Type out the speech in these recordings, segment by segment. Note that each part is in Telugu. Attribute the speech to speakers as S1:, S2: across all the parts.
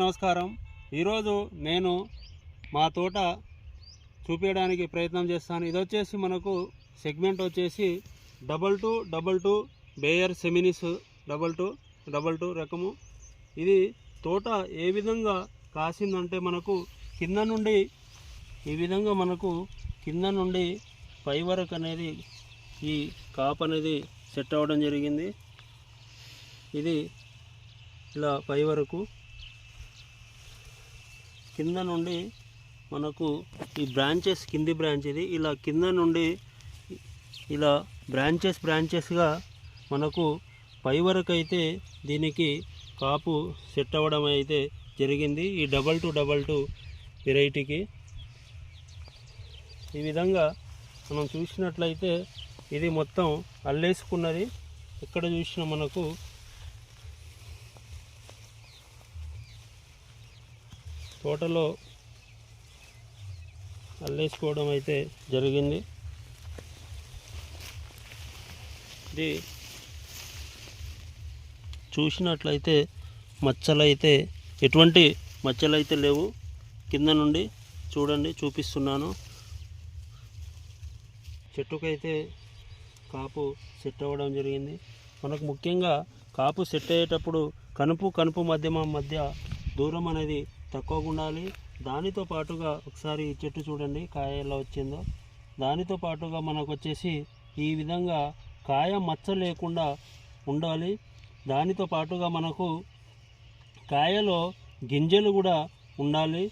S1: నమస్కారం. ఈరోజు నేను మా తోట చూపించడానికి ప్రయత్నం చేస్తాను. ఇది వచ్చేసి మనకు సెగ్మెంట్ వచ్చేసి double two double two Bayer Seminis double two double two రకము. ఇది తోట ఏ విధంగా కాసిందంటే మనకు కింద నుండి ఈ విధంగా మనకు కింద నుండి పై వరకు అనేది ఈ కాప్ అనేది సెట్ అవ్వడం జరిగింది. ఇది ఇలా పై వరకు కింద నుండి మనకు ఈ బ్రాంచెస్ కింది బ్రాంచ్ ఇది. ఇలా కింద నుండి ఇలా బ్రాంచెస్ బ్రాంచెస్గా మనకు పై వరకు అయితే దీనికి కాపు సెట్ అవ్వడం అయితే జరిగింది. ఈ డబల్ టు డబల్ టు వెరైటీకి. ఈ విధంగా మనం చూసినట్లయితే ఇది మొత్తం అల్లేసుకున్నది. ఎక్కడ చూసినా మనకు తోటలో అల్లేసుకోవడం అయితే జరిగింది. ఇది చూసినట్లయితే మచ్చలైతే ఎటువంటి మచ్చలైతే లేవు. కింద నుండి చూడండి చూపిస్తున్నాను. చెట్టుకైతే కాపు సెట్ అవ్వడం జరిగింది. మనకు ముఖ్యంగా కాపు సెట్ అయ్యేటప్పుడు కనుపు కనుపు మధ్యమ మధ్య దూరం అనేది తక్కువగా ఉండాలి. దానితో పాటుగా ఒకసారి చెట్టు చూడండి కాయ ఎలా వచ్చిందో. దానితో పాటుగా మనకు వచ్చేసి ఈ విధంగా కాయ మచ్చ లేకుండా ఉండాలి. దానితో పాటుగా మనకు కాయలో గింజలు కూడా ఉండాలి.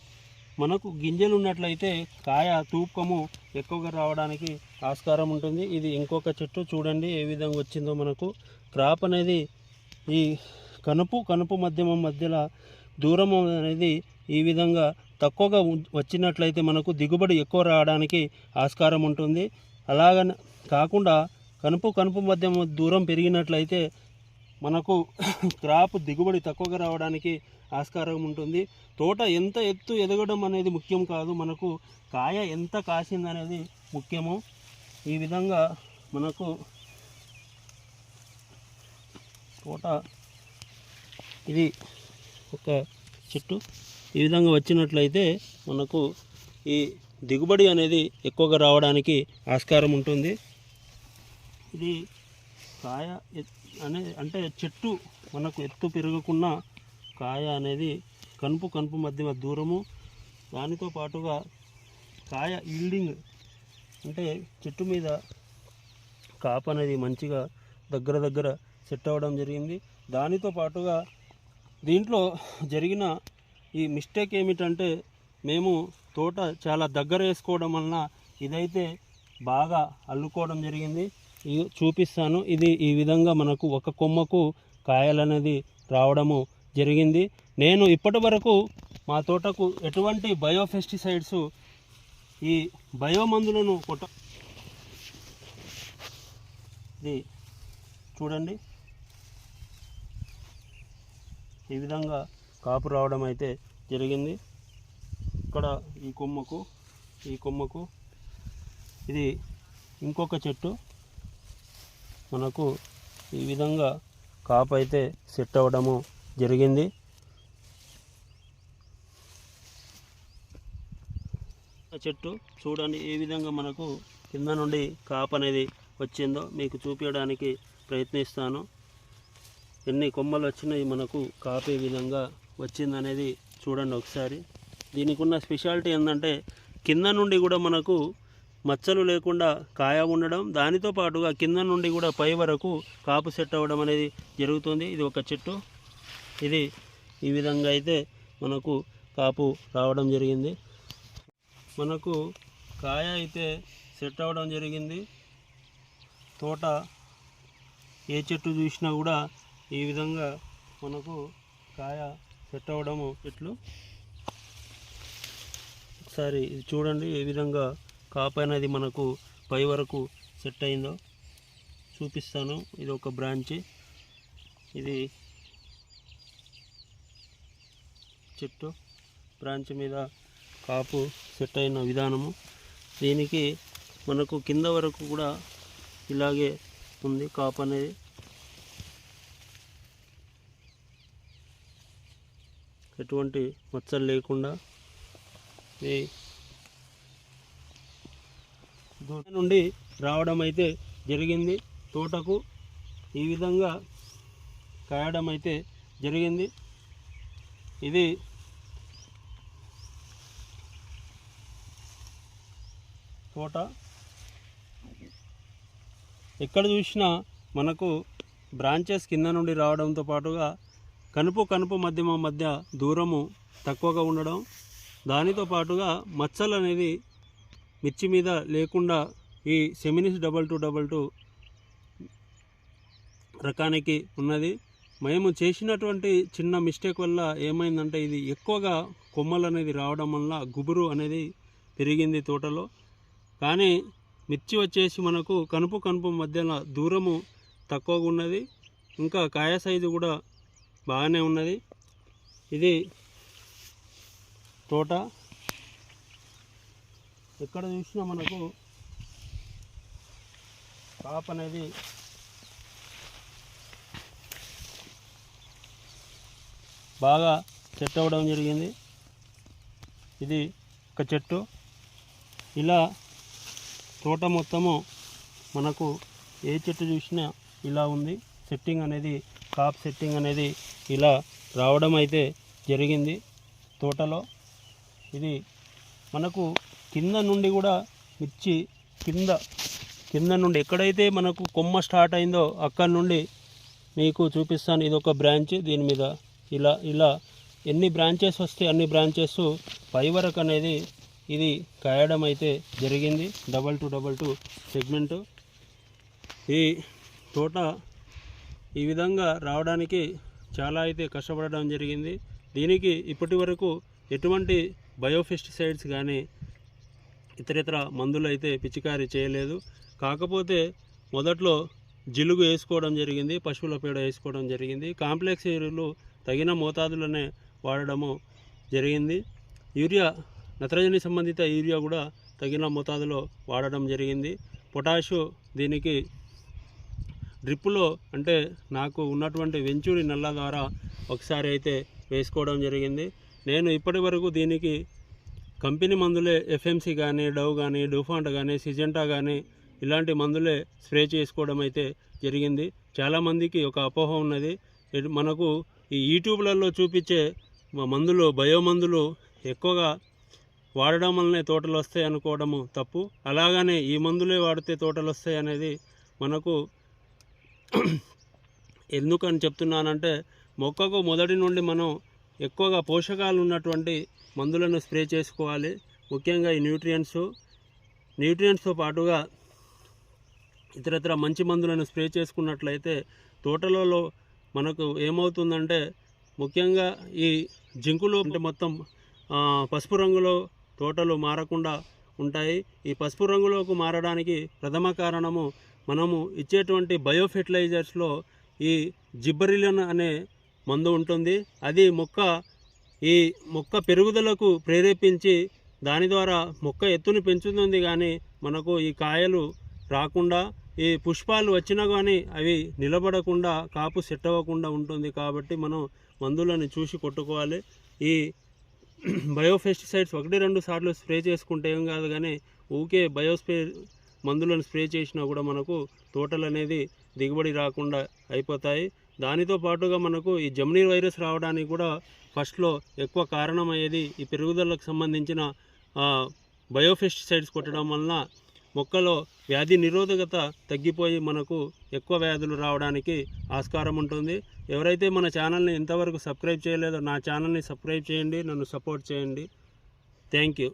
S1: మనకు గింజలు ఉన్నట్లయితే కాయ తూకము ఎక్కువగా రావడానికి ఆస్కారం ఉంటుంది. ఇది ఇంకొక చెట్టు చూడండి ఏ విధంగా వచ్చిందో మనకు. క్రాప్ అనేది ఈ కనుపు కనుపు మధ్యమ మధ్యలో దూరం అనేది ఈ విధంగా తక్కువగా వచ్చినట్లయితే మనకు దిగుబడి ఎక్కువ రావడానికి ఆస్కారం ఉంటుంది. అలాగ కాకుండా కనుపు కనుపు మధ్య దూరం పెరిగినట్లయితే మనకు క్రాప్ దిగుబడి తక్కువగా రావడానికి ఆస్కారం ఉంటుంది. తోట ఎంత ఎత్తు ఎదగడం అనేది ముఖ్యం కాదు. మనకు కాయ ఎంత కాసిందనేది ముఖ్యము. ఈ విధంగా మనకు తోట ఇది ఒక చెట్టు. ఈ విధంగా వచ్చినట్లయితే మనకు ఈ దిగుబడి అనేది ఎక్కువగా రావడానికి ఆస్కారం ఉంటుంది. ఇది కాయ అనే అంటే చెట్టు మనకు ఎత్తు పెరగకుండా కాయ అనేది కనుపు కనుపు మధ్య దూరము. దానితో పాటుగా కాయ ఈల్డింగ్ అంటే చెట్టు మీద కాపు అనేది మంచిగా దగ్గర దగ్గర సెట్ అవ్వడం జరిగింది. దానితో పాటుగా దీంట్లో జరిగిన ఈ మిస్టేక్ ఏమిటంటే మేము తోట చాలా దగ్గర వేసుకోవడం వలన ఇదైతే బాగా అల్లుకోవడం జరిగింది. ఇది చూపిస్తాను. ఇది ఈ విధంగా మనకు ఒక కొమ్మకు కాయలనేది రావడము జరిగింది. నేను ఇప్పటి వరకు మా తోటకు ఎటువంటి బయోఫెస్టిసైడ్స్ ఈ బయో మందులను కొట్ట ఇది చూడండి. ఈ విధంగా కాపు రావడం అయితే జరిగింది. ఇక్కడ ఈ కొమ్మకు ఈ కొమ్మకు ఇది ఇంకొక చెట్టు. మనకు ఈ విధంగా కాపు అయితే సెట్ అవ్వడము జరిగింది. ఆ చెట్టు చూడండి ఏ విధంగా మనకు కింద నుండి కాపు అనేది వచ్చిందో మీకు చూపించడానికి ప్రయత్నిస్తాను. ఎన్ని కొమ్మలు వచ్చినాయి మనకు కాపే విధంగా వచ్చిందనేది చూడండి ఒకసారి. దీనికి ఉన్న స్పెషాలిటీ ఏంటంటే కింద నుండి కూడా మనకు మచ్చలు లేకుండా కాయ ఉండడం దానితో పాటుగా కింద నుండి కూడా పై వరకు కాపు సెట్ అవ్వడం అనేది జరుగుతుంది. ఇది ఒక చెట్టు. ఇది ఈ విధంగా అయితే మనకు కాపు రావడం జరిగింది. మనకు కాయ అయితే సెట్ అవ్వడం జరిగింది. తోట ఏ చెట్టు చూసినా కూడా ఈ విధంగా మనకు కాయ సెట్ అవ్వడము చెట్లు ఒకసారి ఇది చూడండి ఏ విధంగా కాపు అనేది మనకు పై వరకు సెట్ అయిందో చూపిస్తాను. ఇది ఒక బ్రాంచ్. ఇది చెట్టు బ్రాంచ్ మీద కాపు సెట్ అయిన విధానము. దీనికి మనకు కింద వరకు కూడా ఇలాగే ఉంది కాపు అనేది. ఎటువంటి మచ్చలు లేకుండా ఈ దూరం నుండి రావడం అయితే జరిగింది. తోటకు ఈ విధంగా కాయడం అయితే జరిగింది. ఇది తోట. ఎక్కడ చూసినా మనకు బ్రాంచెస్ కింద నుండి రావడంతో పాటుగా కనుపు కనుపు మధ్యమ మధ్య దూరము తక్కువగా ఉండడం దానితో పాటుగా మచ్చలు అనేది మిర్చి మీద లేకుండా ఈ Seminis double two double two రకానికి ఉన్నది. మేము చేసినటువంటి చిన్న మిస్టేక్ వల్ల ఏమైందంటే ఇది ఎక్కువగా కొమ్మలు అనేది రావడం వల్ల గుబురు అనేది పెరిగింది తోటలో. కానీ మిర్చి వచ్చేసి మనకు కనుపు కనుపు మధ్యలో దూరము తక్కువగా ఉన్నది. ఇంకా కాయ సైజు కూడా బాగానే ఉన్నది. ఇది తోట. ఎక్కడ చూసినా మనకు కాప్ అనేది బాగా సెట్ అవ్వడం జరిగింది. ఇది ఒక చెట్టు. ఇలా తోట మొత్తము మనకు ఏ చెట్టు చూసినా ఇలా ఉంది. సెట్టింగ్ అనేది కాప్ సెట్టింగ్ అనేది ఇలా రావడం అయితే జరిగింది తోటలో. ఇది మనకు కింద నుండి కూడా మిర్చి కింద కింద నుండి ఎక్కడైతే మనకు కొమ్మ స్టార్ట్ అయిందో అక్కడ నుండి మీకు చూపిస్తాను. ఇది ఒక బ్రాంచ్. దీని మీద ఇలా ఇలా ఎన్ని బ్రాంచెస్ వస్తే అన్ని బ్రాంచెస్ పై వరకు అనేది ఇది కాయడం అయితే జరిగింది. Double two double two segment. ఈ తోట ఈ విధంగా రావడానికి చాలా అయితే కష్టపడడం జరిగింది. దీనికి ఇప్పటి వరకు ఎటువంటి బయోఫెస్టిసైడ్స్ కానీ ఇతరితర మందులు అయితే పిచికారీ చేయలేదు. కాకపోతే మొదట్లో జిలుగు వేసుకోవడం జరిగింది పశువుల పేడ వేసుకోవడం జరిగింది. కాంప్లెక్స్ ఎరువులు తగిన మోతాదులోనే వాడడము జరిగింది. యూరియా నత్రజని సంబంధిత యూరియా కూడా తగిన మోతాదులో వాడడం జరిగింది. పొటాషు దీనికి డ్రిప్పులో అంటే నాకు ఉన్నటువంటి వెంచూరి నల్ల ద్వారా ఒకసారి అయితే వేసుకోవడం జరిగింది. నేను ఇప్పటి వరకు దీనికి కంపెనీ మందులే ఎఫ్ఎంసి కానీ డవ్ కానీ డూఫాంట్ కానీ సిజెంటా కానీ ఇలాంటి మందులే స్ప్రే చేసుకోవడం అయితే జరిగింది. చాలామందికి ఒక అపోహ ఉన్నది. మనకు ఈ యూట్యూబ్లలో చూపించే మందులు బయో మందులు ఎక్కువగా వాడడం వల్లనే తోటలు వస్తాయి అనుకోవడము తప్పు. అలాగనే ఈ మందులే వాడితే తోటలు వస్తాయి అనేది మనకు ఎందుకని చెప్తున్నానంటే మొక్కకు మొదటి నుండి మనం ఎక్కువగా పోషకాలు ఉన్నటువంటి మందులను స్ప్రే చేసుకోవాలి. ముఖ్యంగా ఈ న్యూట్రియంట్స్. న్యూట్రియంట్స్తో పాటుగా ఇతరత్ర మంచి మందులను స్ప్రే చేసుకున్నట్లయితే తోటలలో మనకు ఏమవుతుందంటే ముఖ్యంగా ఈ జింకులు అంటే మొత్తం పసుపు రంగులో తోటలు మారకుండా ఉంటాయి. ఈ పసుపు రంగులోకి మారడానికి ప్రథమ కారణము మనము ఇచ్చేటువంటి బయో ఫెర్టిలైజర్స్లో ఈ జిబ్బరిలిన్ అనే మందు ఉంటుంది. అది మొక్క ఈ మొక్క పెరుగుదలకు ప్రేరేపించి దాని ద్వారా మొక్క ఎత్తుని పెంచుతుంది కానీ మనకు ఈ కాయలు రాకుండా ఈ పుష్పాలు వచ్చినా కానీ అవి నిలబడకుండా కాపు సెట్ అవ్వకుండా ఉంటుంది కాబట్టి మనం మందులను చూసి కొట్టుకోవాలి. ఈ బయోపెస్టిసైడ్స్ ఒకటి రెండు సార్లు స్ప్రే చేసుకుంటే ఏం కాదు కానీ ఊకే బయోస్ప్రే మందులను స్ప్రే చేసినా కూడా మనకు తోటలు అనేది దిగుబడి రాకుండా అయిపోతాయి. దానితో పాటుగా మనకు ఈ జమ్నీ వైరస్ రావడానికి కూడా ఫస్ట్లో ఎక్కువ కారణమయ్యేది ఈ పెరుగుదలకు సంబంధించిన బయోఫెస్టిసైడ్స్ కొట్టడం వలన మొక్కలో వ్యాధి నిరోధకత తగ్గిపోయి మనకు ఎక్కువ వ్యాధులు రావడానికి ఆస్కారం ఉంటుంది. ఎవరైతే మన ఛానల్ని ఇంతవరకు సబ్స్క్రైబ్ చేయలేదో నా ఛానల్ని సబ్స్క్రైబ్ చేయండి నన్ను సపోర్ట్ చేయండి. Thank you.